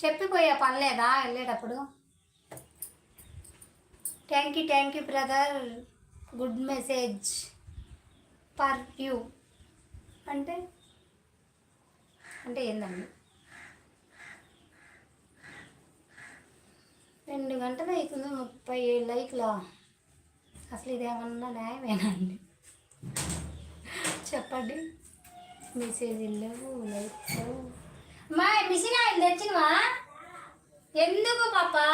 చెప్పిపోయే పని లేదా వెళ్ళేటప్పుడు? Thank you thank you brother good message for you అంటే అంటే ఏందండి? రెండు గంటలు అవుతుంది ముప్పై ఏడు లైక్లా. అసలు ఇదేమన్నా న్యాయమేనండి చెప్పండి. మెసేజ్ లేవు లైక్స్ లేవు మా మిషన్ ఆయిల్ తెచ్చినవా ఎందుకు పాపా?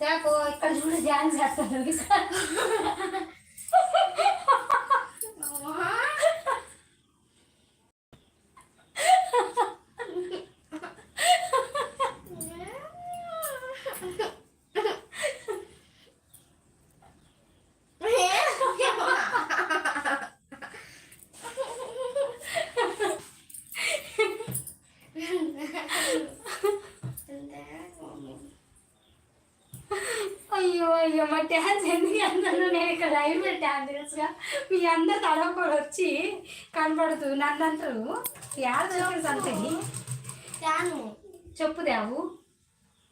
చాకో ఇక్కడ చూడ ధ్యానం చేస్తాను. అయ్యో మా డ్యాన్స్ ఎందుకు అందరూ నేను ఇక్కడ లైవ్ పెట్టాను తెలుసుగా? మీ అందరు తడవకొని వచ్చి కనపడుతూ నన్ను అంటారు. సంతని తాను చెప్పు దేవు.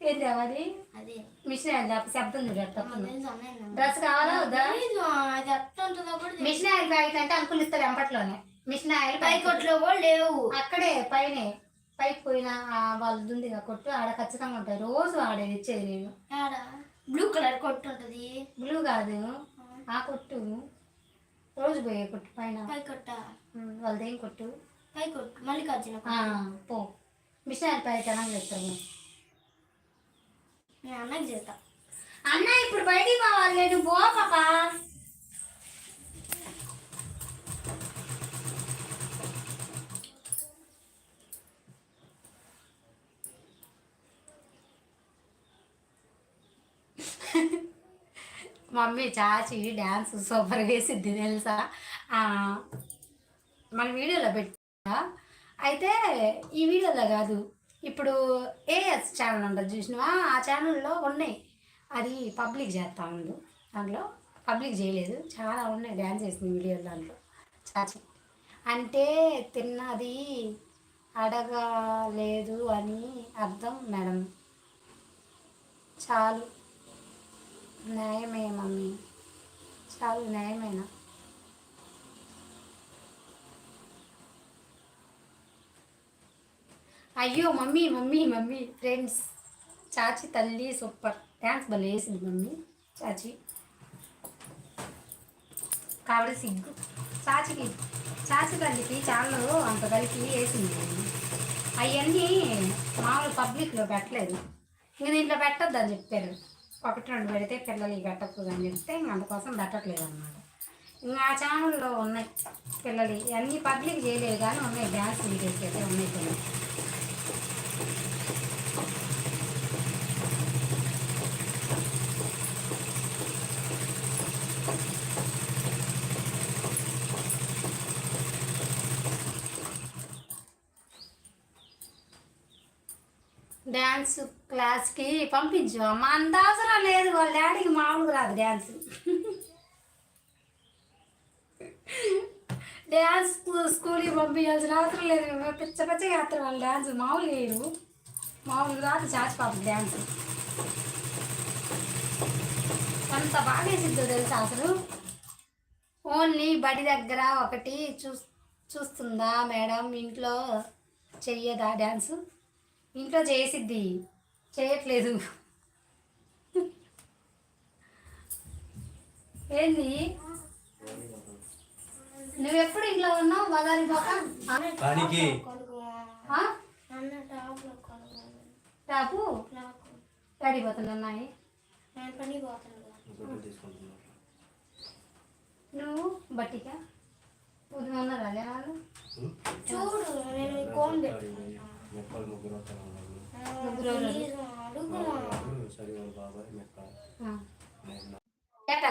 ఏం అదే? మిషన్ తప్ప. శబ్దం డ్రెస్ కావాలా వద్దా. మిషన్ ఆయిల్ ప్యాకెట్ అంటే అంకుల్ ఇస్తారు వెంపట్లోనే. మిషన్ ఆయిల్ పై కొట్లో కూడా లేవు. అక్కడే పైనే. పైకి పోయిన వాళ్ళది ఉంది కొట్టు ఆడ ఖచ్చితంగా ఉంటాయి. రోజు ఆడే ఇచ్చేది నేను. బ్లూ కలర్ కొట్టు ఉంటది. బ్లూ కాదు. ఆ. కొట్టు రోజు పోయే కొట్టు పైన. పై కొట్ట? వాళ్ళదేం కొట్టు? పై కొట్టు మల్లికార్జున. పో. మిషన్ ఆయిల్ ప్యాకెట్ అనగా చెప్తాము నేను అన్నకి చేస్తా. అన్న ఇప్పుడు బయటికి పోవాలి. నేను పో పాపా. మమ్మీ చాచి డ్యాన్స్ సూపర్ వేసిద్ది తెలుసా? మన వీడియోలో పెట్టా అయితే ఈ వీడియోలో కాదు ఇప్పుడు ఏఎస్ ఛానల్ ఉంటుంది చూసినావా? ఆ ఛానల్లో ఉన్నాయి. అది పబ్లిక్ చేస్తా ఉంది దాంట్లో పబ్లిక్ చేయలేదు. చాలా ఉన్నాయి డ్యాన్స్ వేసింది వీడియోలు దాంట్లో. చాచి అంటే తిన్నది అడగలేదు అని అర్థం మేడం. చాలు. న్యాయమే మమ్మీ. చాలు న్యాయమేనా? అయ్యో మమ్మీ మమ్మీ మమ్మీ. ఫ్రెండ్స్ చాచి తల్లి సూపర్. డ్యాన్స్ భలే వేసింది మమ్మీ చాచి. కాబట్టి సిగ్గు. చాచికి చాచి తల్లికి ఛానల్ అంత కలిపి వేసింది అవన్నీ మామూలు పబ్లిక్లో పెట్టలేదు. ఇంక దీంట్లో పెట్టద్దు అని చెప్పారు. ఒకటి రెండు పెడితే పిల్లలు పెట్టకూడదు అని చెప్తే అందుకోసం పెట్టట్లేదు అనమాట ఇంకా ఆ ఛానల్లో ఉన్నాయి పిల్లలు. అన్నీ పబ్లిక్ చేయలేదు కానీ ఉన్నాయి డ్యాన్స్ వీడియోస్ అయితే ఉన్నాయి పిల్లలు. డ్యాన్స్ క్లాస్కి పంపించు అమ్మ అంత అవసరం లేదు వాళ్ళ డాడీకి మామూలుగా రాదు డ్యాన్స్ డ్యాన్స్ స్కూల్కి పంపించాల్సిన అవసరం లేదు. పిచ్చ పిచ్చగా వేస్తారు వాళ్ళు డ్యాన్స్ మామూలు వేయరు మామూలుగా రాదు చాచి పాప డ్యాన్స్ అంత బాగా వేసిద్దో తెలుసా అసలు? ఓన్లీ బడి దగ్గర ఒకటి చూ చూస్తుందా మేడం? ఇంట్లో చెయ్యదా డ్యాన్సు ఇంట్లో చేసిద్ది. చేయట్లేదు. ఏంది? నువ్వెప్పుడు ఇంట్లో ఉన్నావు? పనికి టాప్లో కొడుకు టాపు డాడీ పోతున్నాయి నువ్వు? బట్టికా? ఉదయం ఉన్నారా జనాలు చూడు నేను కోన్ మెక్కలు ముగ్గురు వస్తారు వాళ్ళు. ముగ్గురు ప్లీజ్ అడుగు వాళ్ళు, సరి వాళ్ళ బాబాయ్ మెక్క ఆ. నేను ఎట్లా